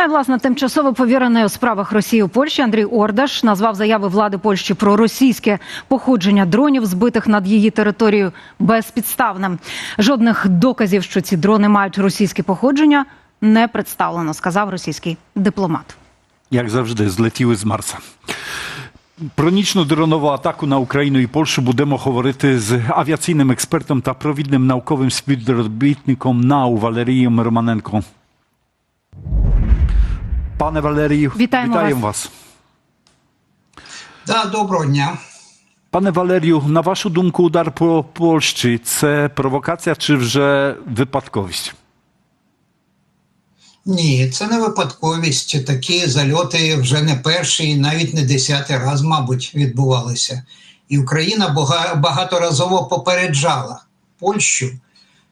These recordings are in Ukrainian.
Ну власне тимчасово повірений у справах Росії у Польщі Андрій Ордаш назвав заяви влади Польщі про російське походження дронів, збитих над її територією, безпідставним. Жодних доказів, що ці дрони мають російське походження, не представлено, сказав російський дипломат. як завжди, злетіли з Марса. Про нічну дронову атаку на Україну і Польщу будемо говорити з авіаційним експертом та провідним науковим співробітником НАУ Валерієм Романенко. Пане Валерію, Вітаємо вітаємо вас. вас. Да, доброго дня. Пане Валерію, на вашу думку, удар по Польщі це провокація чи вже випадковість? Ні, це не випадковість. Такі зальоти вже не перший, навіть не десятий раз, мабуть, відбувалися. І Україна багаторазово попереджала Польщу,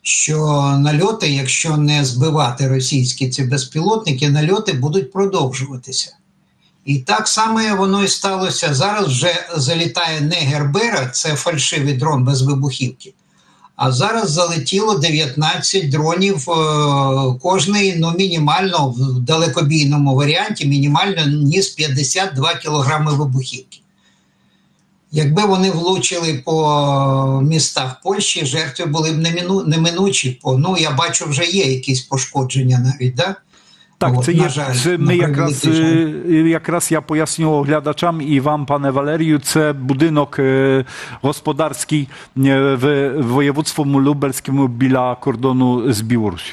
що нальоти, якщо не збивати російські ці безпілотники, нальоти будуть продовжуватися. І так само воно і сталося. Зараз вже залітає не Гербера, це фальшивий дрон без вибухівки. А зараз залетіло 19 дронів, е, кожний ну, мінімально в далекобійному варіанті, мінімально ніс 52 кілограми вибухівки. Якби вони влучили по містах Польщі, жертви були б немину- неминучі. Ну, я бачу, вже є якісь пошкодження навіть. Да? Так, От, це є жаль, це ми якраз, е, якраз я поясню глядачам і вам, пане Валерію, це будинок е, господарський е, в воєводствому Лубельському біля кордону з Білорусі.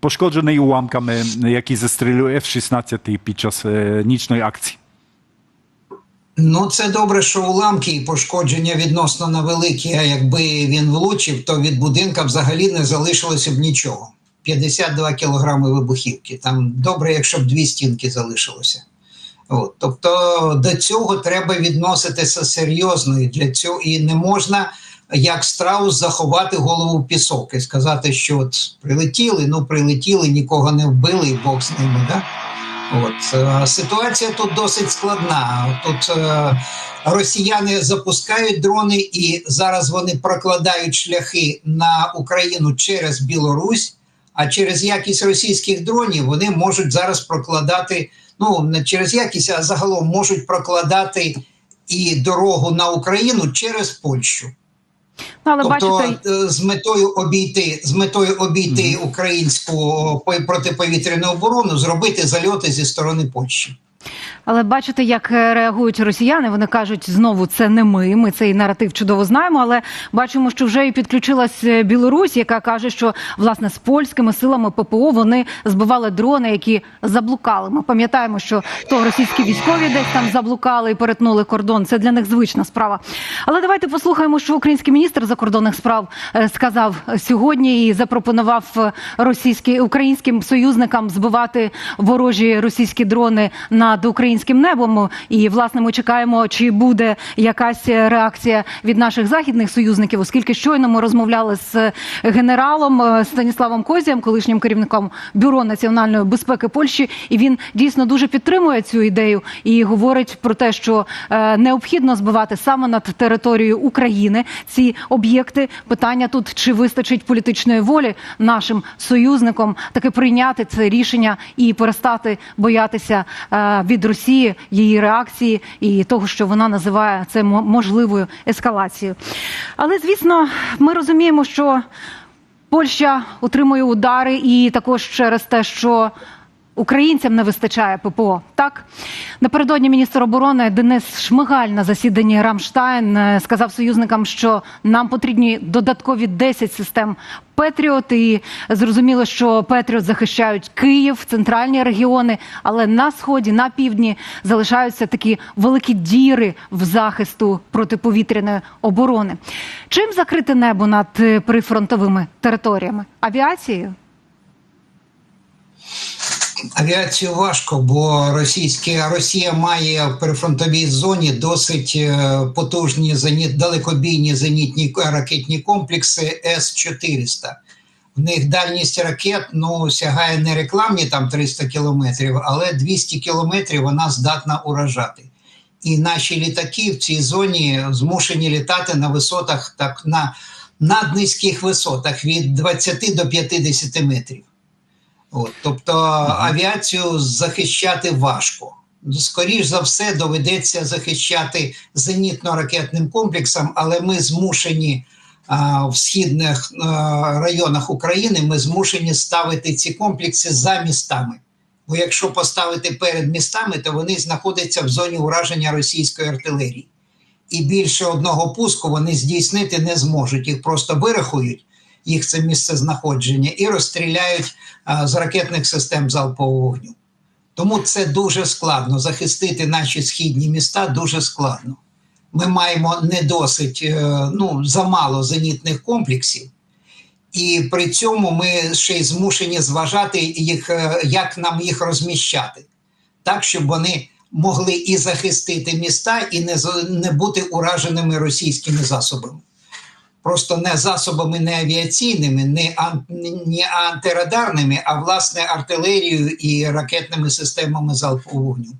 Пошкоджений уламками, які застрілив F-16 під час нічної акції. Ну, це добре, що уламки і пошкодження відносно невеликі, а якби він влучив, то від будинка взагалі не залишилося б нічого. 52 кілограми вибухівки. Там добре, якщо б дві стінки залишилося. От. Тобто до цього треба відноситися серйозно. І для цього і не можна, як страус, заховати голову в пісок і сказати, що от прилетіли, ну прилетіли, нікого не вбили, і Бог з ними. Да? От е, ситуація тут досить складна. Тут е, росіяни запускають дрони, і зараз вони прокладають шляхи на Україну через Білорусь. А через якість російських дронів вони можуть зараз прокладати ну не через якість, а загалом можуть прокладати і дорогу на Україну через Польщу. Ну, але тобто бачите, е, з метою обійти з метою обійти українську по- протиповітряну оборону, зробити зальоти зі сторони Польщі. Але бачите, як е, реагують росіяни. Вони кажуть, знову це не ми. Ми цей наратив чудово знаємо. Але бачимо, що вже і підключилась е, Білорусь, яка каже, що власне з польськими силами ППО вони збивали дрони, які заблукали. Ми пам'ятаємо, що то російські військові десь там заблукали і перетнули кордон. Це для них звична справа. Але давайте послухаємо, що український міністр закордонних справ е, сказав сьогодні і запропонував російські українським союзникам збивати ворожі російські дрони над українським небом. І власне ми чекаємо, чи буде якась реакція від наших західних союзників, оскільки щойно ми розмовляли з генералом е, Станіславом Козієм, колишнім керівником бюро національної безпеки Польщі, і він дійсно дуже підтримує цю ідею і говорить про те, що е, необхідно збивати саме над територією України ці об'єкти. Питання тут чи вистачить політичної волі нашим союзникам таки прийняти це рішення і перестати боятися е, від Росії її реакції і того, що вона називає це мо- можливою ескалацією. Але звісно, ми розуміємо, що Польща отримує удари і також через те, що українцям не вистачає ППО. Так напередодні міністр оборони Денис Шмигаль на засіданні Рамштайн е, сказав союзникам, що нам потрібні додаткові 10 систем Петріот. І зрозуміло, що Петріот захищають Київ, центральні регіони, але на сході, на півдні залишаються такі великі діри в захисту протиповітряної оборони. Чим закрити небо над е, прифронтовими територіями? Авіацією? Авіацію важко, бо російські Росія має в прифронтовій зоні досить е, потужні зеніт, далекобійні зенітні ракетні комплекси С-400. В них дальність ракет ну, сягає не рекламні там 300 кілометрів, але 200 кілометрів вона здатна уражати. І наші літаки в цій зоні змушені літати на висотах так на наднизьких висотах від 20 до 50 метрів. От, тобто авіацію захищати важко. Скоріш за все, доведеться захищати зенітно-ракетним комплексом, але ми змушені а, в східних а, районах України ми змушені ставити ці комплекси за містами. Бо якщо поставити перед містами, то вони знаходяться в зоні ураження російської артилерії. І більше одного пуску вони здійснити не зможуть. Їх просто вирахують, їх це місце знаходження, і розстріляють з ракетних систем залпового вогню. Тому це дуже складно. Захистити наші східні міста дуже складно. Ми маємо не досить, е, ну, замало зенітних комплексів, і при цьому ми ще й змушені зважати їх, е, як нам їх розміщати, так, щоб вони могли і захистити міста, і не, не бути ураженими російськими засобами. Просто не засобами не авіаційними, не, ан, не антирадарними, а власне артилерією і ракетними системами залпового вогню.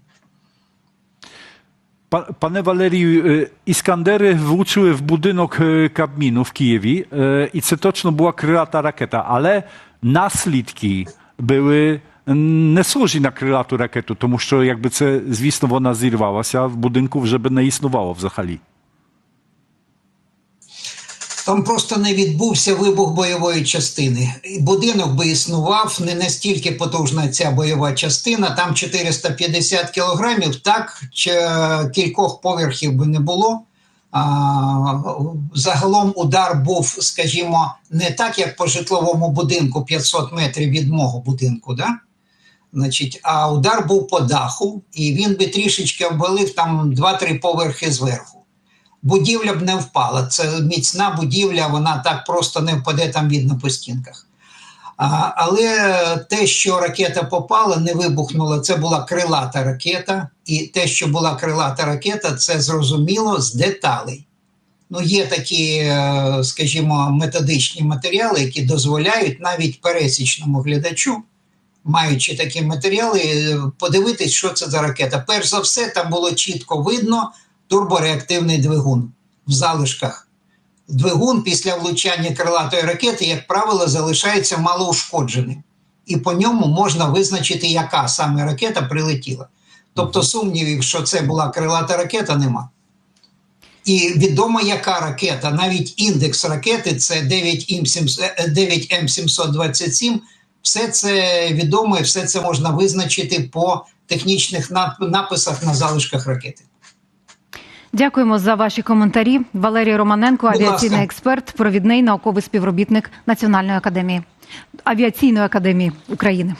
Panie Валерію, е, іскандери влучили в будинок е, Кабміну в Києві, е, і це точно була крилата ракета, але наслідки були не схожі на крилату ракету, тому що якби це, звісно, вона зірвалася, в будинку вже би не існувало взагалі. Там просто не відбувся вибух бойової частини. Будинок би існував не настільки потужна ця бойова частина, там 450 кілограмів, так кількох поверхів би не було. А, загалом удар був, скажімо, не так, як по житловому будинку 500 метрів від мого будинку, да? Значить, а удар був по даху, і він би трішечки обвалив там 2-3 поверхи зверху будівля б не впала. Це міцна будівля, вона так просто не впаде там видно по стінках. Але те, що ракета попала, не вибухнула, це була крилата ракета, і те, що була крилата ракета, це зрозуміло з деталей. Ну, є такі, е, скажімо, методичні матеріали, які дозволяють навіть пересічному глядачу, маючи такі матеріали, подивитись, що це за ракета. Перш за все, там було чітко видно турбореактивний двигун в залишках. Двигун після влучання крилатої ракети, як правило, залишається малоушкодженим, і по ньому можна визначити, яка саме ракета прилетіла. Тобто сумнівів, що це була крилата ракета, нема. І відомо, яка ракета, навіть індекс ракети це 9М727, все це відомо і все це можна визначити по технічних написах на залишках ракети. Дякуємо за ваші коментарі. Валерій Романенко, авіаційний експерт, провідний науковий співробітник Національної академії авіаційної академії України.